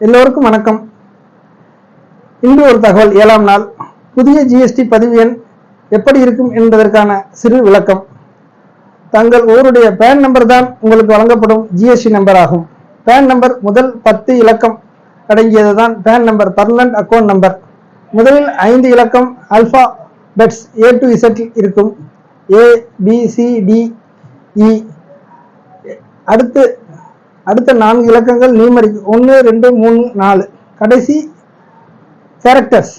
எல்லோருக்கும் வணக்கம். இன்று ஒரு தகவல். ஏழாம் நாள். புதிய ஜிஎஸ்டி பதிவு எண் எப்படி இருக்கும் என்பதற்கான சிறு விளக்கம். தங்கள் ஊருடைய பேன் நம்பர் தான் உங்களுக்கு வழங்கப்படும் ஜிஎஸ்டி நம்பர் ஆகும். பேன் நம்பர் முதல் பத்து இலக்கம் அடங்கியது தான் PAN number permanent account number முதலில் ஐந்து இலக்கம் alphabets A to Z இருக்கும். A B C D E அடுத்து அடுத்த நான்கு இலக்கங்கள் நியூமரிக் ஒன்று ரெண்டு மூணு நாலு. கடைசி கேரக்டர்ஸ்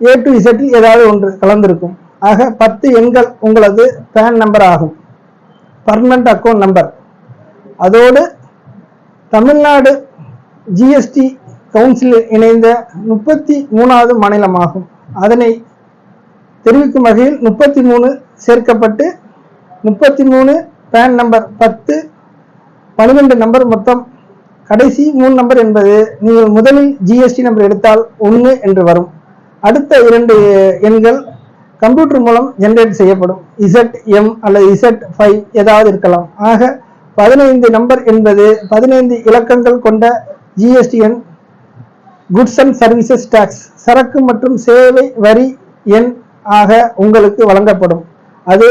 ஏ டு இசட்டில் ஏதாவது ஒன்று கலந்திருக்கும். ஆக பத்து எண்கள் உங்களது பேன் நம்பர் ஆகும். பர்மனண்ட் அக்கௌண்ட் நம்பர் அதோடு தமிழ்நாடு ஜிஎஸ்டி கவுன்சிலில் இணைந்த முப்பத்தி மூணாவது மாநிலமாகும். அதனை தெரிவிக்கும் வகையில் முப்பத்தி மூணு சேர்க்கப்பட்டு முப்பத்தி மூணு பேன் நம்பர் பத்து பன்னிரெண்டு நம்பர் மொத்தம் கடைசி மூணு நம்பர் என்பது நீங்கள் முதலில் ஜிஎஸ்டி நம்பர் எடுத்தால் ஒன்று என்று வரும். அடுத்த இரண்டு எண்கள் கம்ப்யூட்டர் மூலம் ஜெனரேட் செய்யப்படும். இசட் எம் அல்லது இசட் ஃபைவ் ஏதாவது இருக்கலாம். ஆக பதினைந்து நம்பர் என்பது பதினைந்து இலக்கங்கள் கொண்ட ஜிஎஸ்டி எண் குட்ஸ் அண்ட் சர்வீசஸ் டேக்ஸ் சரக்கு மற்றும் சேவை வரி எண் ஆக உங்களுக்கு வழங்கப்படும். அது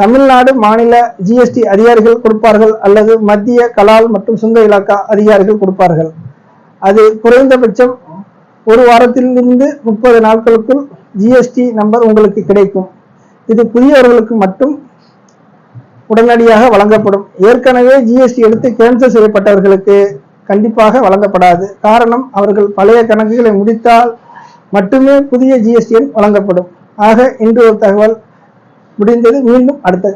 தமிழ்நாடு மாநில ஜிஎஸ்டி அதிகாரிகள் கொடுப்பார்கள் அல்லது மத்திய கலால் மற்றும் சுங்க இலாக்கா அதிகாரிகள் கொடுப்பார்கள். அது குறைந்தபட்சம் ஒரு வாரத்திலிருந்து முப்பது நாட்களுக்குள் ஜிஎஸ்டி நம்பர் உங்களுக்கு கிடைக்கும். இது புதியவர்களுக்கு மட்டும் உடனடியாக வழங்கப்படும். ஏற்கனவே ஜிஎஸ்டி எடுத்து கேன்சல் செய்யப்பட்டவர்களுக்கு கண்டிப்பாக வழங்கப்படாது. காரணம் அவர்கள் பழைய கணக்குகளை முடித்தால் மட்டுமே புதிய ஜிஎஸ்டி எண் வழங்கப்படும். ஆக இன்று ஒரு தகவல். முடிந்தது. மீண்டும் அடுத்த